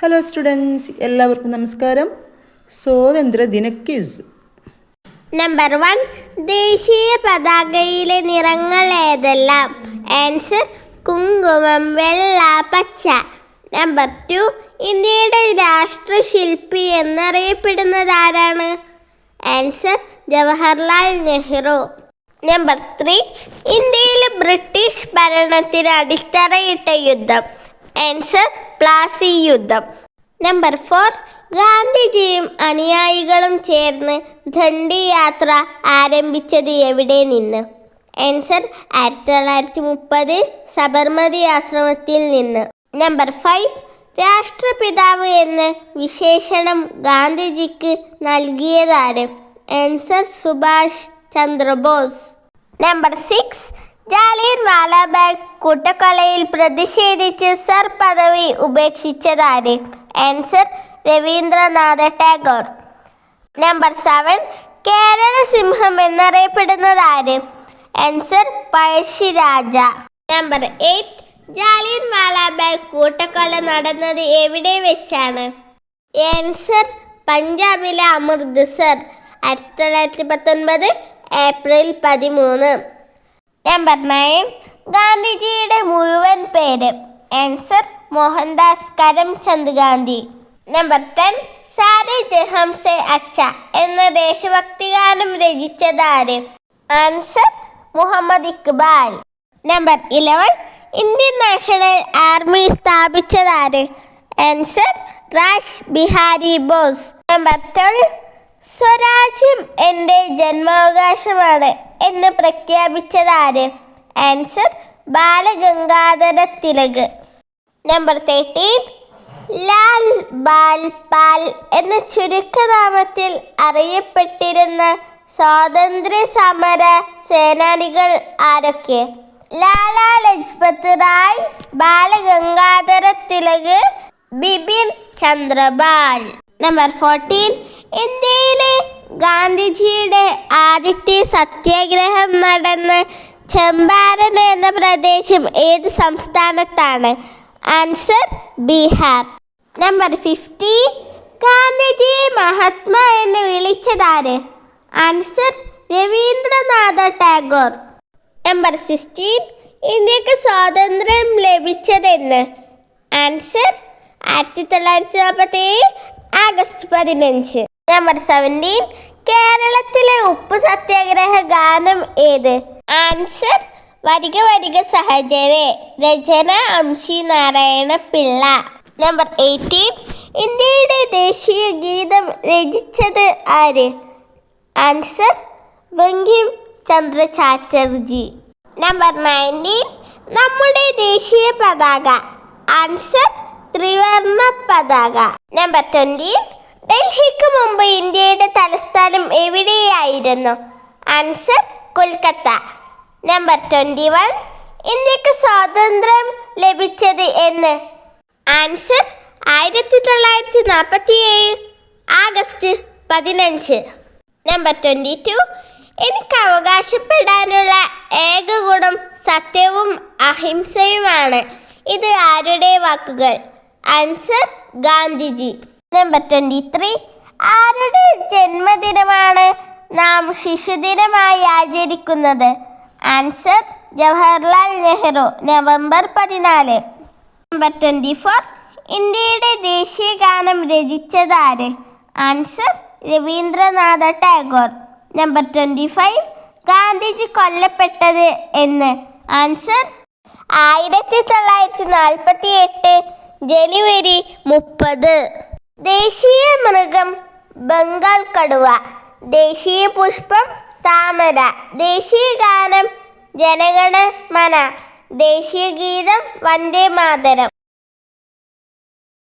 Hello students എല്ലാവർക്കും നമസ്കാരം. സ്വാതന്ത്ര്യ ദിന ക്വിസ് നമ്പർ വൺ ദേശീയ പതാകയിലെ നിറങ്ങൾ ഏതെല്ലാം? ആൻസർ കുങ്കുമം വെള്ള പച്ച. നമ്പർ ടു ഇന്ത്യയുടെ രാഷ്ട്രശില്പി എന്നറിയപ്പെടുന്നത് ആരാണ് answer Jawaharlal Nehru. Number three ഇന്ത്യയിലെ ബ്രിട്ടീഷ് ഭരണത്തിന് അടിത്തറയിട്ട യുദ്ധം. ആൻസർ പ്ലാസി യുദ്ധം. നമ്പർ ഫോർ ഗാന്ധിജിയും അനുയായികളും ചേർന്ന് ദണ്ഡി യാത്ര ആരംഭിച്ചത് എവിടെ നിന്ന്? ആൻസർ ആയിരത്തി തൊള്ളായിരത്തി മുപ്പത് സബർമതി ആശ്രമത്തിൽ നിന്ന്. നമ്പർ ഫൈവ് രാഷ്ട്രപിതാവ് എന്ന വിശേഷണം ഗാന്ധിജിക്ക് നൽകിയതാര്? Answer Subhash Chandrabose. Number six Jallian Walabagh കൂട്ടക്കൊലയിൽ പ്രതിഷേധിച്ച് സർ പദവി ഉപേക്ഷിച്ചതാര്? Answer Rabindranath Tagore. Number seven Kerala സിംഹം എന്നറിയപ്പെടുന്നത് ആര് answer Pazhassiraja. Number eight Jallian Walabagh കൂട്ടക്കൊല നടന്നത് എവിടെ വെച്ചാണ്? ആൻസർ പഞ്ചാബിലെ അമൃത്സർ. ആയിരത്തി തൊള്ളായിരത്തി പത്തൊൻപത് ഏപ്രിൽ പതിമൂന്ന്. നമ്പർ നയൻ ഗാന്ധിജിയുടെ മുഴുവൻ പേര് answer Mohandas Karamchand Gandhi number ten Saare Jahanse Achha എന്ന ദേശഭക്തി ഗാനം രചിച്ചതാര്? Answer Muhammad Iqbal. Number eleven Indian National Army സ്ഥാപിച്ചതാര്? Answer Rash Behari Bose. Number twelve സ്വരാജ്യം എന്റെ ജന്മാവകാശമാണ്. എന്ന് പ്രഖ്യാപിച്ചതാര് answer Balagangadhara Tilak. Number thirteen Lal Bal Pal എന്ന ചുരുക്കനാമത്തിൽ അറിയപ്പെട്ടിരുന്ന സ്വാതന്ത്ര്യ സമര സേനാനികൾ ആരൊക്കെ? ലാലാ ലജ്പത് റായ് ബാലഗംഗാധര തിലക് ബിപിൻ ചന്ദ്രബാൽ നമ്പർ ഫോർട്ടീൻ ഇന്ത്യയിലെ ഗാന്ധിജിയുടെ ആദ്യത്തെ സത്യാഗ്രഹം നടന്ന ചമ്പാരൻ എന്ന പ്രദേശം ഏത് സംസ്ഥാനത്താണ്? ആൻസർ ബീഹാർ നമ്പർ ഫിഫ്റ്റീൻ ഗാന്ധിജിയെ മഹാത്മാ എന്ന് വിളിച്ചതാര് answer Rabindranath Tagore. Number sixteen ഇന്ത്യയ്ക്ക് സ്വാതന്ത്ര്യം ലഭിച്ചതെന്ന് ആൻസർ ആയിരത്തി തൊള്ളായിരത്തി നാൽപ്പത്തി ഏഴ് ആഗസ്റ്റ് പതിനഞ്ച്. നമ്പർ സെവന്റീൻ കേരളത്തിലെ ഉപ്പ് സത്യാഗ്രഹ ഗാനം ഏത്? ആൻസർ വരിക വരിക സഹചരെ രചന അംശി നാരായണ പിള്ള. നമ്പർ എയ്റ്റീൻ ഇന്ത്യയുടെ ദേശീയ ഗീതം രചിച്ചത് ആര്? Answer Bankim Chandra Chatterjee. Number nineteen നമ്മുടെ ദേശീയ പതാക. ആൻസർ ത്രിവർണ പതാക. നമ്പർ ട്വന്റി ഡൽഹിക്ക് മുമ്പ് ഇന്ത്യയുടെ തലസ്ഥാനം എവിടെയായിരുന്നു? Answer Kolkata. Number twenty one ഇന്ത്യയ്ക്ക് സ്വാതന്ത്ര്യം ലഭിച്ചത് എന്ന്. ആൻസർ ആയിരത്തി തൊള്ളായിരത്തി നാൽപ്പത്തി ഏഴ് ആഗസ്റ്റ് പതിനഞ്ച്. നമ്പർ ട്വന്റി ടു എനിക്ക് അവകാശപ്പെടാനുള്ള ഏക ഗുണം സത്യവും അഹിംസയുമാണ്. ഇത് ആരുടെ വാക്കുകൾ? Answer Gandhiji. Number twenty three ആരുടെ ജന്മദിനമാണ് നാം ശിശുദിനമായി ആചരിക്കുന്നത്? ആൻസർ ജവഹർലാൽ നെഹ്റു നവംബർ പതിനാല്. നമ്പർ ട്വന്റി ഫോർ ഇന്ത്യയുടെ ദേശീയ ഗാനം രചിച്ചതാര്? Answer Rabindranath Tagore. Number twenty five Gandhiji കൊല്ലപ്പെട്ടത് എന്ന്. ആൻസർ ആയിരത്തി തൊള്ളായിരത്തി നാൽപ്പത്തി എട്ട് ജനുവരി മുപ്പത്. ദേശീയ മൃഗം ബംഗാൾ കടുവ ദേശീയ പുഷ്പം താമര ദേശീയ ഗാനം ജനഗണ മന ദേശീയ ഗീതം വന്ദേ മാതരം.